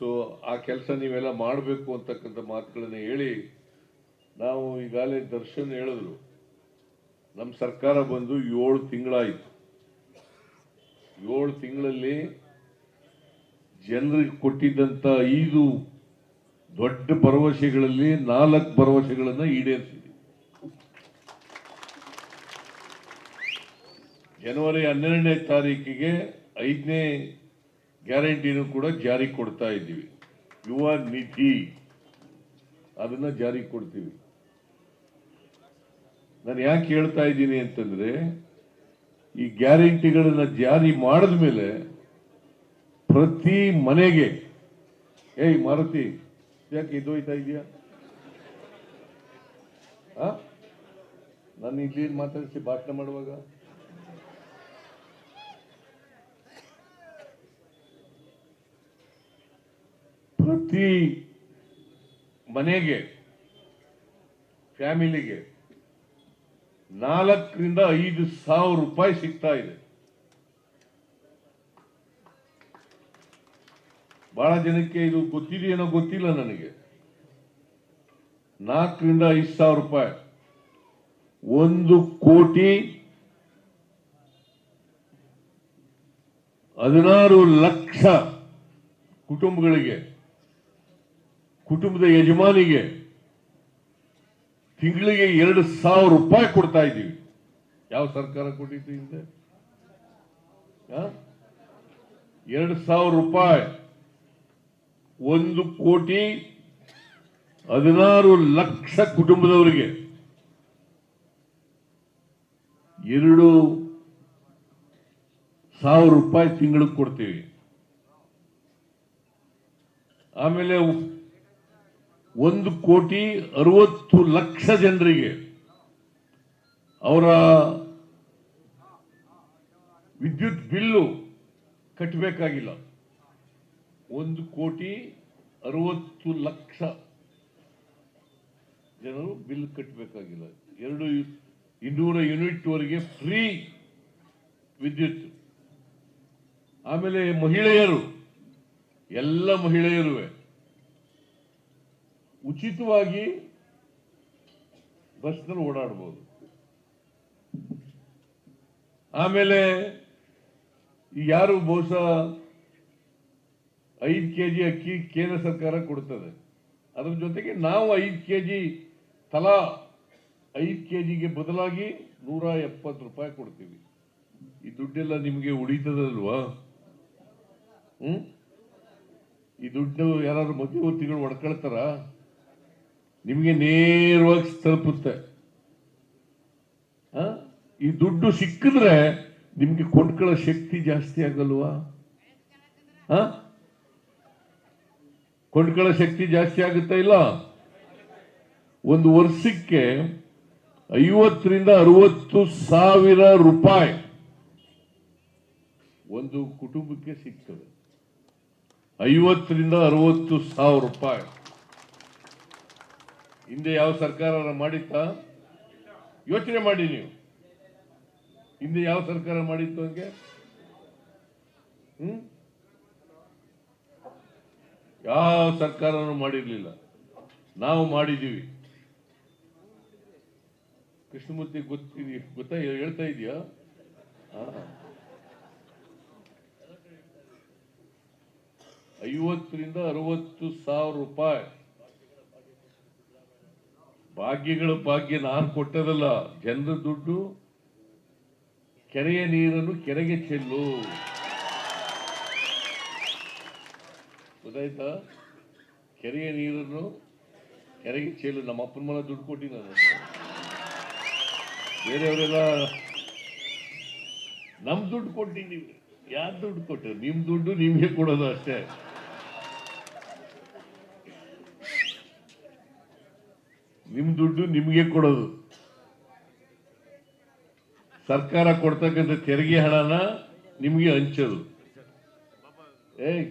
So ಆ ಕೆಲಸ ನೀವೆಲ್ಲ ಮಾಡಬೇಕು ಅಂತಕ್ಕಂಥ ಮಾತುಗಳನ್ನು ಹೇಳಿ ನಾವು ಈಗಾಗಲೇ ದರ್ಶನ್ ಹೇಳಿದ್ರು ನಮ್ಮ ಸರ್ಕಾರ ಬಂದು ಏಳು ತಿಂಗಳಾಯಿತು. ಏಳು ತಿಂಗಳಲ್ಲಿ ಜನರಿಗೆ ಕೊಟ್ಟಿದ್ದಂಥ ಐದು ದೊಡ್ಡ ಭರವಸೆಗಳಲ್ಲಿ ನಾಲ್ಕು ಭರವಸೆಗಳನ್ನು ಈಡೇರಿಸಿದೆ ಜನವರಿ ಹನ್ನೆರಡನೇ ತಾರೀಕಿಗೆ ಐದನೇ ಗ್ಯಾರಂಟಿನೂ ಕೂಡ ಜಾರಿ ಕೊಡ್ತಾ ಇದ್ದೀವಿ. ಯುವ ನಿಧಿ, ಅದನ್ನ ಜಾರಿ ಕೊಡ್ತೀವಿ. ನಾನು ಯಾಕೆ ಹೇಳ್ತಾ ಇದ್ದೀನಿ ಅಂತಂದ್ರೆ, ಈ ಗ್ಯಾರಂಟಿಗಳನ್ನ ಜಾರಿ ಮಾಡಿದ ಮೇಲೆ ಪ್ರತಿ ಮನೆಗೆ, ಏಯ್ ಮಾರುತಿ, ಯಾಕೆ ಇದ್ದೋಯ್ತಾ ಇದೆಯಾ ನಾನು ಇಲ್ಲಿ ಮಾತಾಡಿಸಿ ಭಾಷಣ ಮಾಡುವಾಗ? ಪ್ರತಿ ಮನೆಗೆ, ಫ್ಯಾಮಿಲಿಗೆ ನಾಲ್ಕರಿಂದ ಐದು ಸಾವಿರ ರೂಪಾಯಿ ಸಿಗ್ತಾ ಇದೆ. ಬಹಳ ಜನಕ್ಕೆ ಇದು ಗೊತ್ತಿದೆಯೇನೋ ಗೊತ್ತಿಲ್ಲ ನನಗೆ. ನಾಲ್ಕರಿಂದ ಐದು ಸಾವಿರ ರೂಪಾಯಿ. ಒಂದು ಕೋಟಿ ಹದಿನಾರು ಲಕ್ಷ ಕುಟುಂಬಗಳಿಗೆ ಕುಟುಂಬದ ಯಜಮಾನಿಗೆ ತಿಂಗಳಿಗೆ ಎರಡು ಸಾವಿರ ರೂಪಾಯಿ ಕೊಡ್ತಾ ಇದ್ದೀವಿ. ಯಾವ ಸರ್ಕಾರ ಕೊಟ್ಟಿತ್ತು ಹಿಂದೆ? ಎರಡು ಸಾವಿರ ರೂಪಾಯಿ. ಒಂದು ಕೋಟಿ ಹದಿನಾರು ಲಕ್ಷ ಕುಟುಂಬದವರಿಗೆ. ಎರಡು ಸಾವಿರ ರೂಪಾಯಿ ತಿಂಗಳಿಗೆ ಕೊಡ್ತೀವಿ. ಆಮೇಲೆ ಒಂದು ಕೋಟಿ ಅರವತ್ತು ಲಕ್ಷ ಜನರಿಗೆ ಅವರ ವಿದ್ಯುತ್ ಬಿಲ್ಲು ಕಟ್ಟಬೇಕಾಗಿಲ್ಲ. ಒಂದು ಕೋಟಿ ಅರವತ್ತು ಲಕ್ಷ ಜನರು ಬಿಲ್ ಕಟ್ಟಬೇಕಾಗಿಲ್ಲ. ಎರಡು ಇನ್ನೂರ ಯೂನಿಟ್ ವರೆಗೆ ಫ್ರೀ ವಿದ್ಯುತ್. ಆಮೇಲೆ ಮಹಿಳೆಯರು, ಎಲ್ಲ ಮಹಿಳೆಯರುವೆ. ಉಚಿತವಾಗಿ ಬಸ್ನಲ್ಲಿ ಓಡಾಡ್ಬೋದು. ಆಮೇಲೆ ಯಾರು ಬಹುಶಃ ಐದು ಕೆ ಜಿ ಅಕ್ಕಿ ಕೇಂದ್ರ ಸರ್ಕಾರ ಕೊಡ್ತದೆ. ಅದ್ರ ಜೊತೆಗೆ ನಾವು ಐದು ಕೆ ಜಿ ತಲಾ ಐದು ಕೆ ಜಿಗೆ ಬದಲಾಗಿ ನೂರ ಎಪ್ಪತ್ತು ರೂಪಾಯಿ ಕೊಡ್ತೀವಿ. ಈ ದುಡ್ಡೆಲ್ಲ ನಿಮಗೆ ಉಳಿತದಲ್ವಾ? ಹ್ಮ್? ಈ ದುಡ್ಡು ಯಾರಾದ್ರೂ ಮಧ್ಯವರ್ತಿಗಳು ಹೊಡ್ಕೊಳ್ತಾರ ನಿಮಗೆ ನೇರವಾಗಿ ತಲುಪುತ್ತೆ? ಈ ದುಡ್ಡು ಸಿಕ್ಕಿದ್ರೆ ನಿಮಗೆ ಕೊಂಡ್ಕೊಳ್ಳೋ ಶಕ್ತಿ ಜಾಸ್ತಿ ಆಗಲ್ವಾ? ಕೊಂಡ್ಕೊಳ್ಳೋ ಶಕ್ತಿ ಜಾಸ್ತಿ ಆಗುತ್ತಾ ಇಲ್ಲ? ಒಂದು ವರ್ಷಕ್ಕೆ ಐವತ್ತರಿಂದ ಅರವತ್ತು ಸಾವಿರ ರೂಪಾಯಿ ಒಂದು ಕುಟುಂಬಕ್ಕೆ ಸಿಗ್ತದೆ. ಐವತ್ತರಿಂದ ಅರವತ್ತು ಸಾವಿರ ರೂಪಾಯಿ. ಹಿಂದೆ ಯಾವ ಸರ್ಕಾರ ಮಾಡಿತ್ತಾ? ಯೋಚನೆ ಮಾಡಿ ನೀವು. ಹಿಂದೆ ಯಾವ ಸರ್ಕಾರ ಮಾಡಿತ್ತು ಹಂಗೆ? ಹ್ಮ್? ಯಾವ ಸರ್ಕಾರನೂ ಮಾಡಿರ್ಲಿಲ್ಲ. ನಾವು ಮಾಡಿದೀವಿ ಕೃಷ್ಣಮೂರ್ತಿ ಗೊತ್ತಿದೆಯಾ ಗೊತ್ತಾ ಹೇಳ್ತಾ ಇದೆಯಾ ಐವತ್ತರಿಂದ ಅರವತ್ತು ಸಾವಿರ ರೂಪಾಯಿ. ಭಾಗ್ಯಗಳ ಭಾಗ್ಯ ನಾನು ಕೊಟ್ಟದಲ್ಲ, ಜನರ ದುಡ್ಡು, ಕೆರೆಯ ನೀರನ್ನು ಕೆರೆಗೆ ಚೆಲ್ಲು. ಗೊತ್ತಾಯ್ತಾ? ಕೆರೆಯ ನೀರನ್ನು ಕೆರೆಗೆ ಚೆಲ್ಲು. ನಮ್ಮ ಅಪ್ಪನ ಮನೆ ದುಡ್ಡು ಕೊಟ್ಟಿ ನಾನು. ಬೇರೆಯವರೆಲ್ಲ, ನಮ್ ದುಡ್ಡು ಕೊಟ್ಟಿದ್ದೀವಿ ಯಾರು ದುಡ್ಡು ಕೊಟ್ಟರು? ನಿಮ್ ದುಡ್ಡು ನಿಮಗೆ ಕೊಡೋದು ಅಷ್ಟೇ. ನಿಮ್ ದುಡ್ಡು ನಿಮಗೆ ಕೊಡೋದು. ಸರ್ಕಾರ ಕೊಡ್ತಕ್ಕಂಥ ತೆರಿಗೆ ಹಣನ ನಿಮಗೆ ಹಂಚೋದು. ಏಯ್